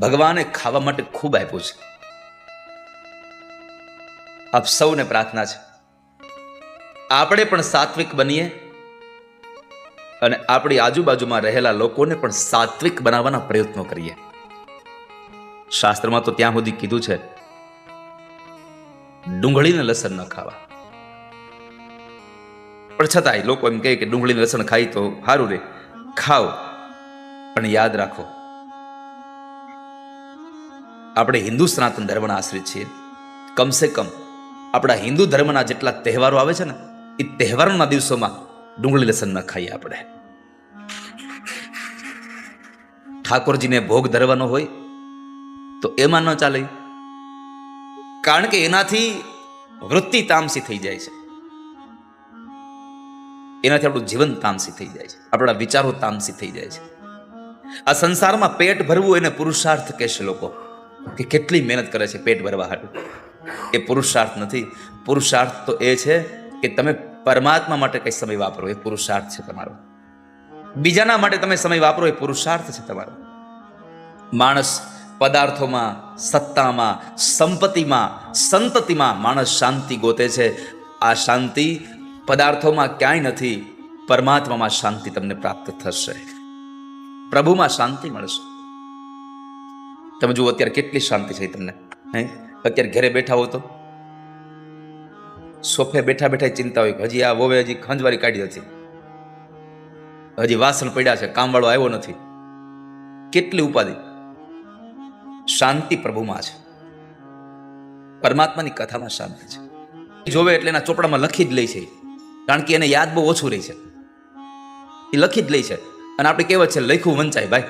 ભગવાને ખાવા માટે ખૂબ આપ્યું છે. આપ સૌને પ્રાર્થના છે. આપણે પણ સાત્વિક બનીએ અને આપણી આજુબાજુમાં રહેલા લોકોને પણ સાત્વિક બનાવવાના પ્રયત્નો કરીએ. શાસ્ત્રમાં તો ત્યાં સુધી કીધું છે, ડુંગળીને લસણ ન ખાવા. પણ છતાંય લોકો એમ કહે કે ડુંગળીને લસણ ખાઈ તો સારું રે. ખાઓ, પણ યાદ રાખો આપણે હિન્દુ સનાતન ધર્મના આશ્રિત છીએ. કમસે કમ આપણા હિન્દુ ધર્મના જેટલા તહેવારો આવે છે ને એ તહેવારોના દિવસોમાં ડુંગળી લસણ ન ખાઈએ આપણે. ઠાકોરજીને ભોગ ધરવાનો હોય તો એમાં ન ચાલે. કારણ કે એનાથી વૃત્તિ તામસી થઈ જાય છે. એનાથી આપણું જીવન તામસી થઈ જાય છે. આપણા વિચારો તામસી થઈ જાય છે. આ સંસારમાં પેટ ભરવું એને પુરુષાર્થ કહેશે લોકો. કે કેટલી મહેનત કરે છે પેટ ભરવા હાટું? એ પુરુષાર્થ નથી. પુરુષાર્થ તો એ છે કે તમે પરમાત્મા માટે કંઈ સમય વાપરો, એ પુરુષાર્થ છે તમારો. બીજાના માટે તમે સમય વાપરો, એ પુરુષાર્થ છે તમારો. માણસ પદાર્થોમાં, સત્તામાં, સંપત્તિમાં, સંતતિમાં માણસ શાંતિ ગોતે છે. આ શાંતિ પદાર્થોમાં ક્યાંય નથી, પરમાત્મામાં શાંતિ તમને પ્રાપ્ત થશે. પ્રભુમાં શાંતિ મળશે. તમે જુઓ અત્યારે કેટલી શાંતિ છે તમને. હે? અત્યારે ઘરે બેઠા હો તો? સોફે બેઠા બેઠા ચિંતા હોય હજી આ વોવે હજી ખંજવારી કાઢી હતી હજી વાસણ પડ્યા છે કામવાળો આવ્યો નથી. કેટલી ઉપાધિ. શાંતિ પ્રભુમાં છે. પરમાત્માની કથામાં શાંતિ છે. જોવે એટલે એના ચોપડામાં લખી જ લે છે. કારણ કે એને યાદ બહુ ઓછું રહી છે. એ લખી જ લે છે. અને આપણે કહેવત છે લખ્યું વંચાય ભાઈ.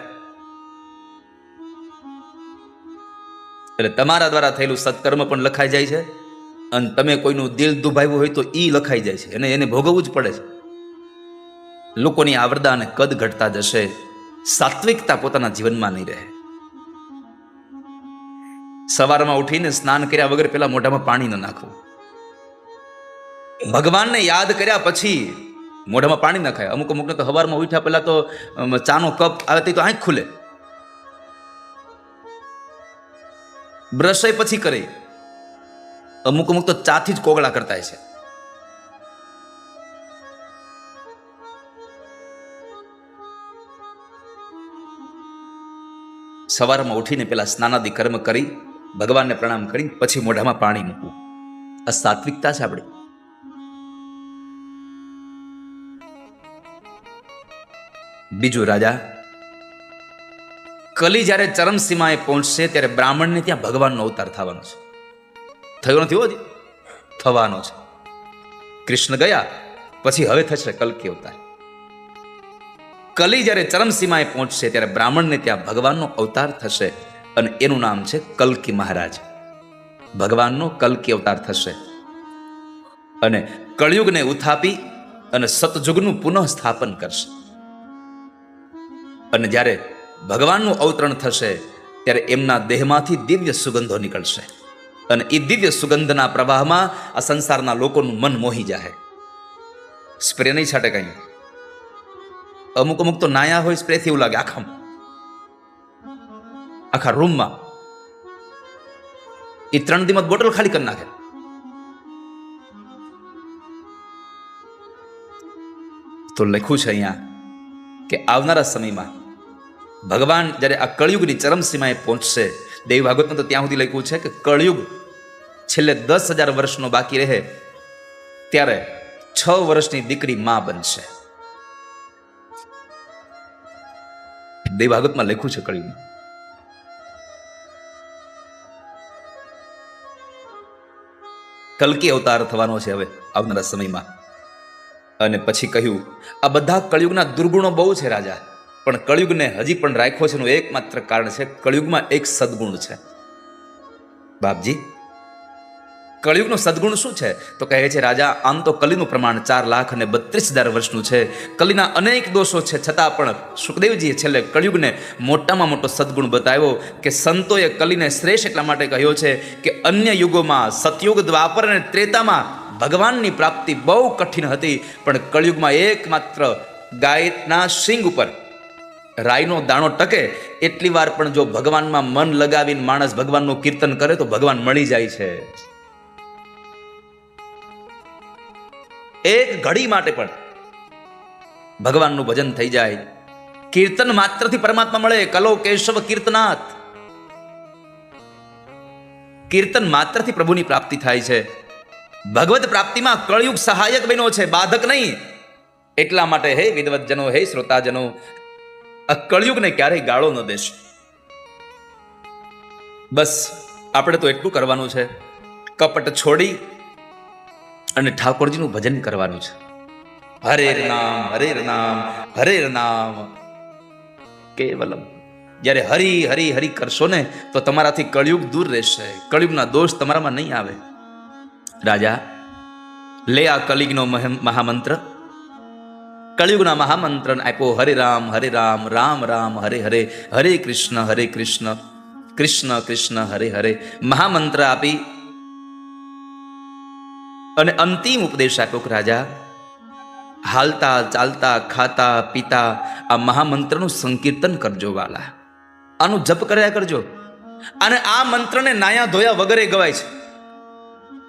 એટલે તમારા દ્વારા થયેલું સત્કર્મ પણ લખાઈ જાય છે અને તમે કોઈનું દિલ દુભાવ્યું હોય તો એ લખાઈ જાય છે. અને એને ભોગવવું જ પડે છે. લોકોની આવરદા અને કદ ઘટતા જશે. સાત્વિકતા પોતાના જીવનમાં નહીં રહે. સવારમાં ઉઠીને સ્નાન કર્યા વગર પેલા મોઢામાં પાણી ન નાખવું. ભગવાનને યાદ કર્યા પછી મોઢામાં પાણી ન ખાય. અમુક અમુકને તો સવારમાં ઉઠ્યા પહેલાં તો ચાનો કપ આવે તે તો આંખ ખુલે. બ્રશ પછી કરે. અમુક અમુક તો ચાથી જ કોગળા કરતા છે. સવારમાં ઉઠીને પેલા સ્નાનાદિ કર્મ કરી, ભગવાનને પ્રણામ કરી, પછી મોઢામાં પાણી મૂકવું. આ સાત્વિકતા છે આપણી. બીજું રાજા કલી જ્યારે ચરમસીમાએ પહોંચશે, ત્યારે બ્રાહ્મણને ત્યાં ભગવાનનો અવતાર થવાનો છે. થયો નથી હો થવાનો છે. કૃષ્ણ ગયા, પછી હવે થશે કલ્કી અવતાર. કલી જ્યારે ચરમસીમાએ પહોંચશે, ત્યારે બ્રાહ્મણને ત્યાં ભગવાનનો અવતાર થશે અને એનું નામ છે કલ્કી મહારાજ. ભગવાનનો કલ્કી અવતાર થશે. અને કળયુગને ઉથાપી અને સતયુગનું પુનઃ સ્થાપન કરશે. અને જ્યારે ભગવાનનું અવતરણ થશે ત્યારે એમના દેહમાંથી દિવ્ય સુગંધો નીકળશે. અને એ દિવ્ય સુગંધના પ્રવાહમાં આ સંસારના લોકોનું મન મોહી જાય સ્પ્રે નહીં છાટે કઈ. અમુક અમુક તો નાયા હોય સ્પ્રેથી એવું લાગે આખા આખા રૂમમાં. એ ત્રણ દિમત બોટલ ખાલી કરી નાખે. તો લખ્યું છે અહીંયા કે આવનારા સમયમાં ભગવાન જ્યારે આ કળિયુગની ચરમસીમાએ પહોંચશે, દેવી ભાગવતમાં તો ત્યાં સુધી લખ્યું છે કે કળિયુગ છેલ્લે દસ હજાર વર્ષનો બાકી રહે, ત્યારે છ વર્ષની દીકરી મા બનશે. દેવ ભાગવતમાં લખ્યું છે કળિયુગ કલ્કી અવતાર થવાનો છે હવે આવનારા સમયમાં. અને પછી કહ્યું, આ બધા કળિયુગના દુર્ગુણો બહુ છે રાજા. પણ કળિયુગને હજી પણ રાખ્યો છે એનું એકમાત્ર કારણ છે કળિયુગમાં એક સદગુણ છે. બાપજી, કળિયુગનો સદગુણ શું છે? તો કહે છે, રાજા, આમ તો કલીનું પ્રમાણ ચાર લાખ અને બત્રીસ હજાર વર્ષનું છે. કલીના અનેક દોષો છે, છતાં પણ સુખદેવજીએ છેલ્લે કળિયુગને મોટામાં મોટો સદગુણ બતાવ્યો કે સંતોએ કલીને શ્રેષ્ઠ એટલા માટે કહ્યો છે કે અન્ય યુગોમાં સતયુગ, દ્વાપર અને ત્રેતામાં ભગવાનની પ્રાપ્તિ બહુ કઠિન હતી, પણ કળિયુગમાં એકમાત્ર ગાયના સિંગ ઉપર રાઈનો દાણો ટકે, એટલી વાર પણ જો ભગવાનમાં મન લગાવીને માણસ ભગવાનનું કીર્તન કરે તો ભગવાન મળી જાય છે. એક ઘડી માટે પણ ભગવાનનું ભજન થઈ જાય. કીર્તન માત્રથી પરમાત્મા મળે, કલો કેશવ કીર્તનાથ. કીર્તન માત્રથી પ્રભુની પ્રાપ્તિ થાય છે. ભગવત પ્રાપ્તિમાં કળયુગ સહાયક બન્યો છે, બાધક નહીં. એટલા માટે હે વિદવતજનો, હે શ્રોતાજનો આ કળયુગને ક્યારેય ગાળો ન દેશે. બસ આપણે તો એટલું કરવાનું છે. કપટ છોડી અને ઠાકોરજીનું ભજન કરવાનું છે. હરે નામ હરે નામ હરે નામ કેવલમ. જ્યારે હરી હરી હરી કરશો ને તો તમારાથી કળયુગ દૂર રહેશે. કળયુગના દોષ તમારામાં નહીં આવે. રાજા લે આ કલિગનો મહ- મહામંત્ર. કળિયુગના મહામંત્રને આપ્યો, હરે રામ હરે રામ રામ રામ, હરે હરે હરે કૃષ્ણ હરે કૃષ્ણ કૃષ્ણ કૃષ્ણ, હરે હરે. મહામંત્ર આપી અને અંતિમ ઉપદેશ આપ્યો કે, રાજા, હાલતા, ચાલતા, ખાતા, પીતા, આ મહામંત્રનું સંકીર્તન કરજો વાલા. આનું જપ કર્યા કરજો. અને આ મંત્રને નાયા ધોયા વગરે ગવાય છે.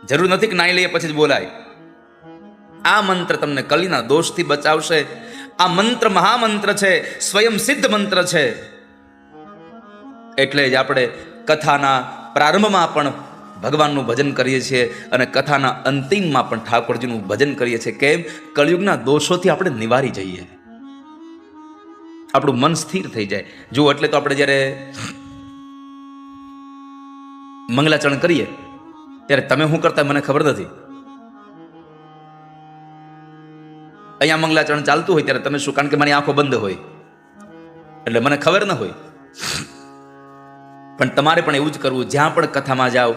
જરૂર નથી કે નાઈ લઈએ પછી જ બોલાય. આ મંત્ર તમને કલીના દોષથી બચાવશે. આ મંત્ર મહામંત્ર છે, સ્વયં સિદ્ધ મંત્ર છે. એટલે જ આપણે કથાના પ્રારંભમાં પણ ભગવાનનું ભજન કરીએ છીએ અને કથાના અંતિમમાં પણ ઠાકોરજીનું ભજન કરીએ છીએ. કેમ? કળિયુગના દોષોથી આપણે નિવારી જઈએ. આપણું મન સ્થિર થઈ જાય. જો એટલે તો આપણે જ્યારે મંગલાચરણ કરીએ, ત્યારે તમે શું કરતા? મને ખબર નથી. અહીંયા મંગલાચરણ ચાલતું હોય ત્યારે તમે શું? કારણ કે મારી આંખો બંધ હોય. એટલે મને ખબર ન હોય. પણ તમારે પણ એવું જ કરવું. જ્યાં પણ કથામાં જાઓ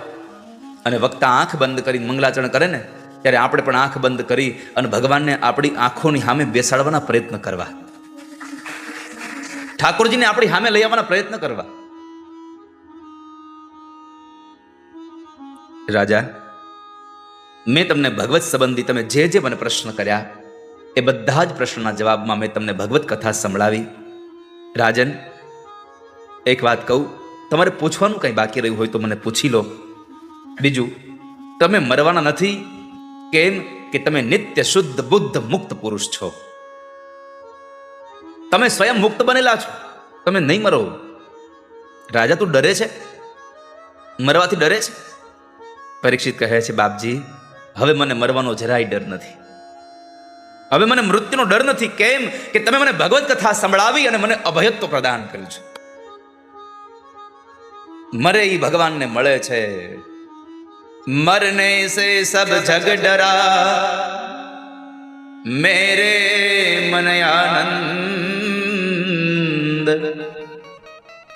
અને વક્તા આંખ બંધ કરીને મંગલાચરણ કરે ને, ત્યારે આપણે પણ આંખ બંધ કરી અને ભગવાનને આપણી આંખોની સામે બેસાડવાના પ્રયત્ન કરવા. ઠાકોરજીને આપણી સામે લઈ આવવાના પ્રયત્ન કરવા. રાજા, મેં તમને ભગવત સંબંધી તમે જે જે મને પ્રશ્ન કર્યા એ બધા જ પ્રશ્નના જવાબમાં મેં તમને ભગવત કથા સંભળાવી. રાજન, એક વાત કહું, તમારે પૂછવાનું કંઈ બાકી રહ્યું હોય તો મને પૂછી લો. બીજું, તમે મરવાના નથી કેમ કે તમે નિત્ય શુદ્ધ બુદ્ધ મુક્ત પુરુષ છો? તમે સ્વયં મુક્ત બનેલા છો, તમે નહીં મરો. રાજા તું ડરે છે? મરવાથી ડરે છે? પરીક્ષિત કહે છે, બાપજી, હવે મને મરવાનો જરાય ડર નથી. હવે મને મૃત્યુનો ડર નથી. કેમ? કે તમે મને ભગવત કથા સંભળાવી અને મને અભયત્વ પ્રદાન કર્યું છે. મરે ઈ ભગવાનને મળે છે. મરને સે સબ જગ ડરા મેરે મને આનંદ.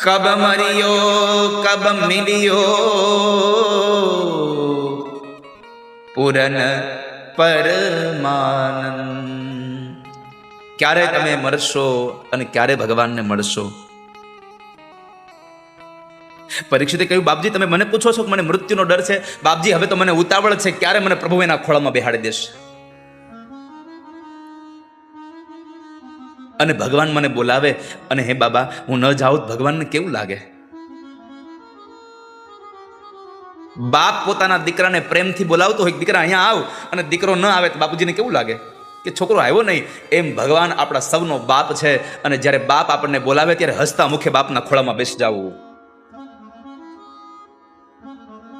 કબ મરિયો, કબ મિલિયો. પૂરન પરમાનંદ. ક્યારે તમે મળશો અને ક્યારે ભગવાનને મળશો? પરીક્ષિતે કહ્યું બાપજી તમે મને પૂછો છો કે મને મૃત્યુનો ડર છે? બાપજી હવે તો મને ઉતાવળ છે. ક્યારે મને પ્રભુ એના ખોળામાં બેહાડી દેશે? અને ભગવાન મને બોલાવે અને હે બાબા હું ન જાઉં તો ભગવાનને કેવું લાગે? બાપ પોતાના દીકરાને પ્રેમથી બોલાવતો હોય દીકરા અહીંયા આવ અને દીકરો ન આવે તો બાપુજીને કેવું લાગે? કે છોકરો આવ્યો નહીં. એમ ભગવાન આપણા સૌનો બાપ છે અને જ્યારે બાપ આપણને બોલાવે ત્યારે હસતા મુખે બાપના ખોળામાં બેસી જવું.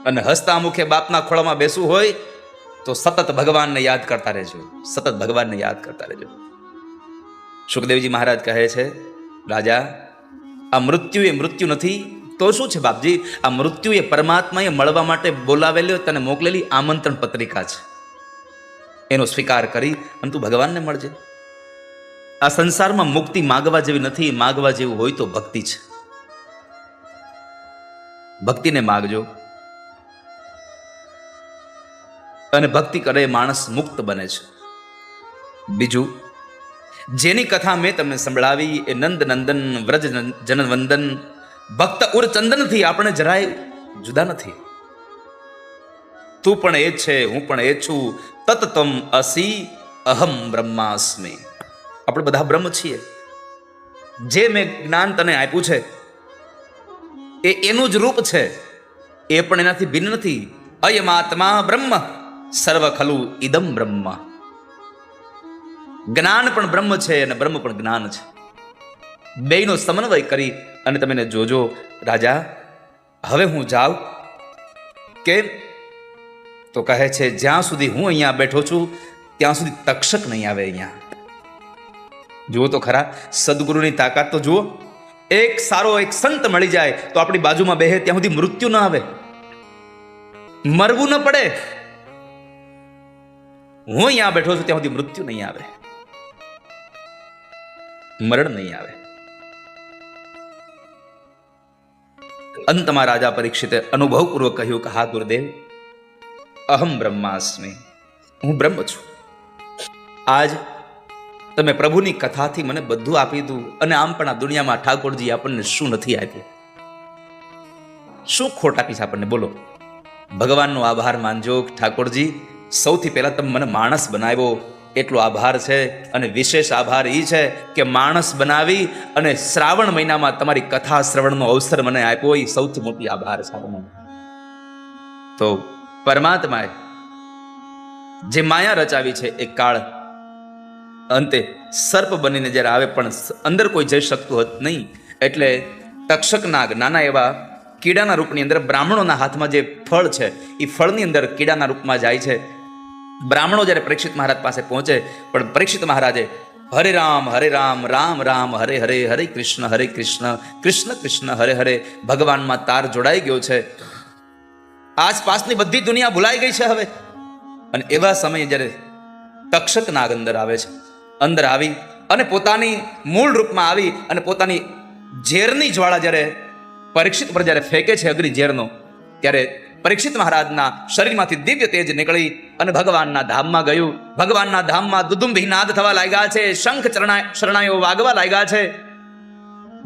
અને હસતા મુખે બાપના ખોળામાં બેસવું હોય તો સતત ભગવાનને યાદ કરતા રહેજો. સતત ભગવાનને યાદ કરતા રહેજો. સુખદેવજી મહારાજ કહે છે, રાજા, આ મૃત્યુ એ મૃત્યુ નથી તો શું છે બાપજી? આ મૃત્યુ એ પરમાત્માએ મળવા માટે બોલાવેલી તને મોકલેલી આમંત્રણ પત્રિકા છે. એનો સ્વીકાર કરી અને તું ભગવાનને મળજે. આ સંસારમાં મુક્તિ માગવા જેવી નથી માગવા જેવું હોય તો ભક્તિ છે. ભક્તિને માગજો. અને ભક્તિ કરે માણસ મુક્ત બને છે. બીજું, જેની કથા મેં તમને સંભળાવી એ નંદ નંદન વ્રજ જનવંદન ભક્ત ઉર ચંદનથી આપણે જરાય જુદા નથી. તું પણ એ છે, હું પણ એ છું, તત્તમ અસી, અહમ બ્રહ્માસ્મિ. આપણે બધા બ્રહ્મ છીએ. જે મેં જ્ઞાન તને આપ્યું છે, એ એનું જ રૂપ છે. એ પણ એનાથી ભિન્ન નથી. અયમાત્મા બ્રહ્મ સર્વ ખલુ ઇદમ બ્રહ્મ. જ્ઞાન પણ બ્રહ્મ છે અને બ્રહ્મ પણ જ્ઞાન છે. બેયનો સમન્વય કરી અને તમે જોજો, રાજા. હવે હું જાઉં. કેમ તો કહે છે, જ્યાં સુધી હું અહીંયા બેઠો છું, ત્યાં સુધી તક્ષક નહીં આવે અહીંયા. જુઓ તો ખરા, સદગુરુની તાકાત તો જુઓ. એક સારો એક સંત મળી જાય તો આપણી બાજુમાં બેહે, ત્યાં સુધી મૃત્યુ ન આવે. મરવું ન પડે. હું અહીંયા બેઠો છું, ત્યાં સુધી મૃત્યુ નહીં આવે. મરણ નહીં આવે. અંતમાં રાજા પરીક્ષિતે અનુભવપૂર્વક કહ્યું કે, હા, ગુરુદેવ, અહમ બ્રહ્માસ્મી. હું બ્રહ્મ છું. આજ તમે પ્રભુની કથાથી મને બધું આપી દીધું અને આમ પણ આ દુનિયામાં ઠાકોરજી આપણને શું નથી આપ્યું? શું ખોટ આપી છે આપણને? બોલો. ભગવાનનો આભાર માનજો ઠાકોરજી, સૌથી પહેલા તમે મને માણસ બનાવ્યો એટલો આભાર છે અને વિશેષ આભાર એ છે કે માણસ બનાવી અને શ્રાવણ મહિનામાં તમારી કથા શ્રવણનો અવસર મને આપ્યો એ સૌથી મોટી આભાર છે તો પરમાત્માએ જે માયા રચાવી છે એ કાળ અંતે સર્પ બનીને જ્યારે આવે પણ અંદર કોઈ જઈ શકતું હોત નહીં. એટલે તક્ષક નાગ નાના એવા કીડાના રૂપની અંદર બ્રાહ્મણોના હાથમાં જે ફળ છે એ ફળની અંદર કીડાના રૂપમાં જાય છે. બ્રાહ્મણો જ્યારે પરીક્ષિત મહારાજ પાસે પહોંચે, પણ પરીક્ષિત મહારાજે હરે રામ હરે રામ રામ રામ, હરે હરે હરે કૃષ્ણ હરે કૃષ્ણ કૃષ્ણ કૃષ્ણ, હરે હરે, ભગવાનમાં તાર જોડાઈ ગયો છે. આસપાસની બધી દુનિયા ભૂલાઈ ગઈ છે હવે. અને એવા સમયે જ્યારે તક્ષક નાગ અંદર આવે છે, અંદર આવી અને પોતાની મૂળ રૂપમાં આવી અને પોતાની ઝેરની જ્વાળા જ્યારે પરીક્ષિત પર જ્યારે ફેંકે છે અગ્નિ ઝેરનો, ત્યારે પરીક્ષિત મહારાજના શરીરમાંથી દિવ્ય તેજ નીકળી અને ભગવાનના ધામમાં ગયું. ભગવાનના ધામમાં દુદુંભી નાદ થવા લાગ્યા છે, શંખ ચરણા, શરણાઈઓ વાગવા લાગ્યા છે.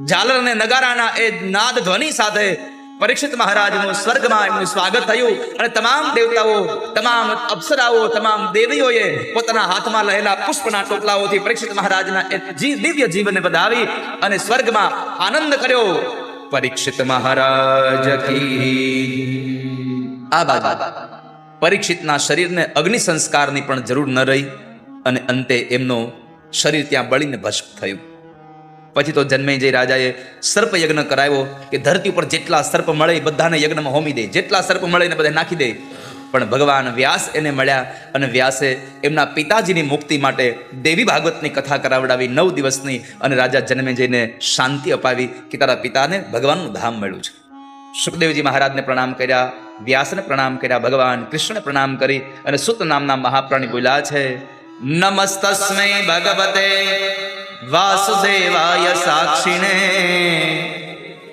ઝાલર અને નગારાના એ નાદ ધ્વનિ સાથે પરીક્ષિત મહારાજનું સ્વર્ગમાં એમનું સ્વાગત થયું અને તમામ દેવતાઓ, તમામ અપ્સરાઓ, તમામ દેવીઓએ પોતાના હાથમાં લહેલા પુષ્પના ટોપલાઓથી પરીક્ષિત મહારાજના દિવ્ય જીવનને વધાવી અને સ્વર્ગમાં આનંદ કર્યો. પરીક્ષિત મહારાજ કી. આ બાજુ પરીક્ષિતના શરીરને અગ્નિ સંસ્કારની પણ જરૂર ન રહી અને અંતે એમનો શરીર ત્યાં બળીને ભસ્મ થયું. પછી તો જન્મેજય રાજાએ સર્પ યજ્ઞ કરાવ્યો કે ધરતી ઉપર જેટલા સર્પ મળે બધાને યજ્ઞમાં હોમી દે. જેટલા સર્પ મળે એને બધા નાખી દે. પણ ભગવાન વ્યાસ એને મળ્યા અને વ્યાસે એમના પિતાજીની મુક્તિ માટે દેવી ભાગવતની કથા કરાવડાવી નવ દિવસની અને રાજા જન્મેજયને શાંતિ અપાવી કે તારા પિતાને ભગવાનનું ધામ મળ્યું છે. સુખદેવજી મહારાજને પ્રણામ કર્યા. વ્યાસને પ્રણામ કર્યા, ભગવાન કૃષ્ણને પ્રણામ કરી અને સુત નામના મહાપ્રાણી બોલ્યા છે, નમસ્તસ્મૈ ભગવતે વાસુદેવાય સાક્ષિણે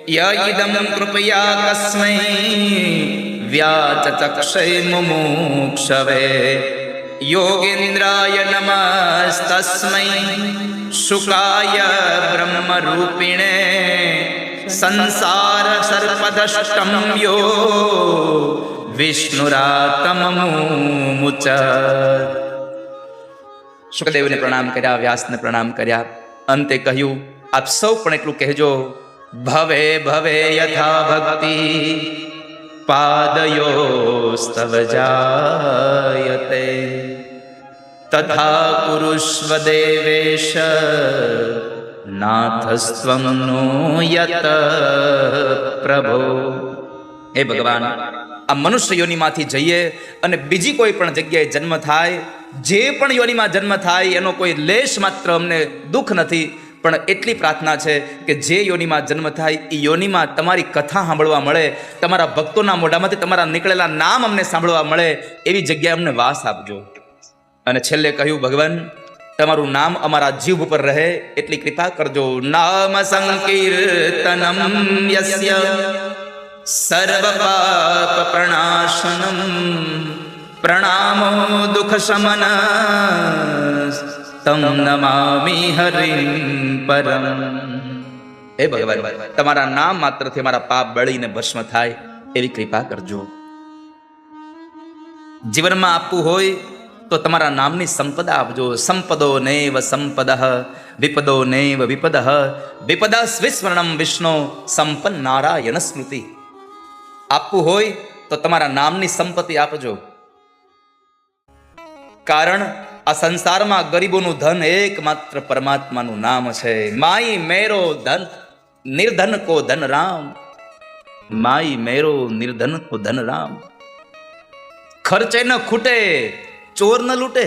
ય ઇદમ કૃપયા કસ્મૈ વ્યાચચક્ષૈ મુમુક્ષવે, યોગેન્દ્રાય નમસ્તસ્મૈ, શુકાય બ્રહ્મરૂપિણે સંસાર સર્પદષ્ટમ યો વિષ્ણુરાતમુચ સુખદેવને પ્રણામ કર્યા વ્યાસને પ્રણામ કર્યા અંતે કહ્યું આપ સૌ પણ એટલું કહેજો ભવે ભવે યથા ભક્તિ પાદયોસ્તવ જાયતે તથા કુરુષ્વ દેવેશ નાથસ્ત્વમ નો યત પ્રભો હે ભગવાન આ મનુષ્ય યોનિમાંથી જઈએ અને બીજી કોઈ પણ જગ્યાએ જન્મ થાય જે પણ યોનિમાં જન્મ થાય એનો કોઈ લેશ માત્ર અમને દુઃખ નથી પણ એટલી પ્રાર્થના છે કે જે યોનિમાં જન્મ થાય એ યોનિમાં તમારી કથા સાંભળવા મળે તમારા ભક્તોના મોઢામાંથી તમારા નીકળેલા નામ અમને સાંભળવા મળે એવી જગ્યાએ અમને વાસ આપજો અને છેલ્લે કહ્યું ભગવાન તમારું નામ અમારા જીવ ઉપર રહે, એટલી કૃપા કરજો. નામ સંકીર્તનમ યસ્ય સર્વ પાપ પ્રણાશનમ પ્રણામો દુઃખ શમન તમ નમામી હરિ પરમ. હે ભગવાન, તમારા નામ માત્રથી અમારા પાપ બળીને ભસ્મ થાય, એવી કૃપા કરજો. જીવનમાં આપવું હોય તો તમારા નામની સંપદા આપજો. સંપદો નૈવ સંપદ, વિપદો નૈવ વિપદ. વિપદ સ્વિસ્મરણમ વિષ્ણુ સંપન્ન નારાયણ સ્મૃતિ. આપવું હોય તો તમારા નામની સંપત્તિ આપજો. કારણ આ સંસારમાં ગરીબોનું ધન એકમાત્ર પરમાત્માનું નામ છે. માઈ મેરો ધન, નિર્ધન કો ધન રામ. માઈ મેરો નિર્ધન કો ધન રામ. ખર્ચે ન ખૂટે ચોર ન લૂટે.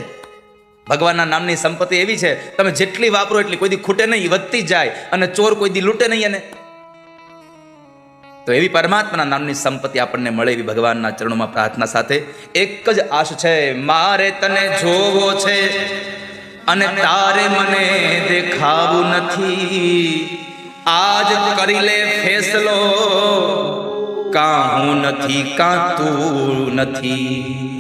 ભગવાનના નામની સંપત્તિ એવી છે, તમે જેટલી વાપરો એટલી કોઈ દી ખૂટે નહીં, વધતી જાય અને ચોર કોઈ દી લૂટે નહીં એને. તો એવી પરમાત્માના નામની સંપત્તિ આપણને મળે એવી ભગવાનના ચરણોમાં પ્રાર્થના સાથે. એક જ આશ છે, મારે તને જોવો છે અને તારે મને દેખાવું નથી. આજ કરી લે ફેસલો કાં હું નથી કાં તું નથી.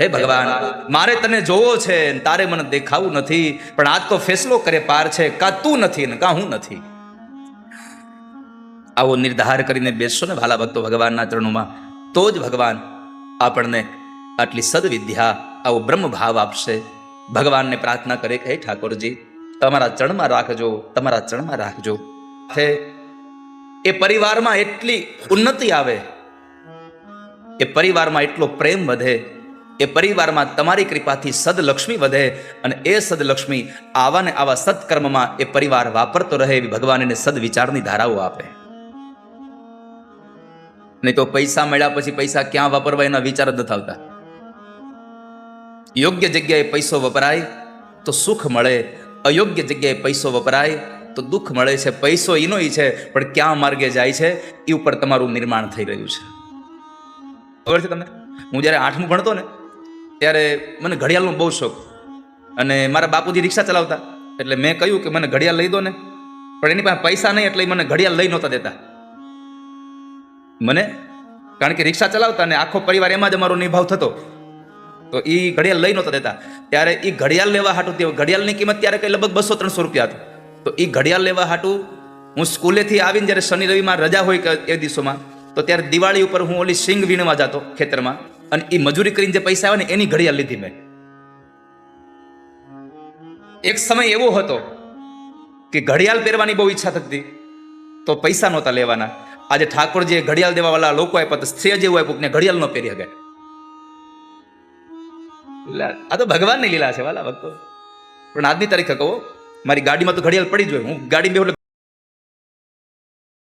હે ભગવાન, મારે તને જોવો છે તારે મને દેખાવું નથી, પણ આજ તો ફેસલો કરે પાર છે, કા તું નથી ને કા હું નથી? આવો નિર્ધાર કરીને બેસશો ને ભાલા ભક્તો ભગવાનના ચરણોમાં, તો જ ભગવાન આપણને આટલી સદવિદ્યા, આવો બ્રહ્મ ભાવ આપશે. ભગવાનને પ્રાર્થના કરે કે, હે ઠાકોરજી, તમારા ચરણમાં રાખજો, તમારા ચરણમાં રાખજો. એ પરિવારમાં એટલી ઉન્નતિ આવે, એ પરિવારમાં એટલો પ્રેમ વધે એ પરિવારમાં તમારી કૃપાથી સદલક્ષ્મી વધે અને એ સદલક્ષ્મી આવા ને આવા સત્કર્મમાં એ પરિવાર વાપરતો રહે એવી ભગવાન એને સદવિચારની ધારાઓ આપે. નહીં તો પૈસા મળ્યા પછી પૈસા ક્યાં વાપરવા એના વિચાર જ નથી આવતા. યોગ્ય જગ્યાએ પૈસો વપરાય તો સુખ મળે, અયોગ્ય જગ્યાએ પૈસો વપરાય તો દુઃખ મળે છે, પૈસો એનો છે, પણ ક્યાં માર્ગે જાય છે એ ઉપર તમારું નિર્માણ થઈ રહ્યું છે. ખબર છે તમને? હું જ્યારે આઠમું ભણતો ને ત્યારે મને ઘડિયાળનો બહુ શોખ. અને મારા બાપુજી રિક્ષા ચલાવતા. એટલે મેં કહ્યું કે મને ઘડિયાળ લઈ દો ને. પણ એની પાસે પૈસા નહીં એટલે મને ઘડિયાળ લઈ નહોતા દેતા. મને, કારણ કે રિક્ષા ચલાવતા ને આખો પરિવાર એમાં જ અમારો નિભાવ થતો. તો એ ઘડિયાળ લઈ નહોતા દેતા. ત્યારે એ ઘડિયાળ લેવા હાટું તે ઘડિયાળની કિંમત ત્યારે કઈ લગભગ બસો ત્રણસો રૂપિયા હતી. તો એ ઘડિયાળ લેવા હાટું હું સ્કૂલેથી આવીને જ્યારે શનિ રવિમાં રજા હોય એ દિવસોમાં, તો ત્યારે દિવાળી ઉપર હું ઓલી સિંગ વીણવા જતો ખેતરમાં. અને એ મજૂરી કરીને જે પૈસા આવે ને એની ઘડિયાળ લીધી મેં. એક સમય એવો હતો કે ઘડિયાળ પહેરવાની બહુ ઈચ્છા થતી તો પૈસા નહોતા લેવાના. આજે ઠાકોરજીએ ઘડિયાળ દેવા વાળા લોકો આપ્યા તો સ્ત્રી જેવું આપ્યું કે ઘડિયાળ ન પહેરી શકે. આ તો ભગવાનની લીલા છે, વાલા ભક્તો. પણ આજની તારીખે કહો, મારી ગાડીમાં તો ઘડિયાળ પડી જ હોય. હું ગાડી બે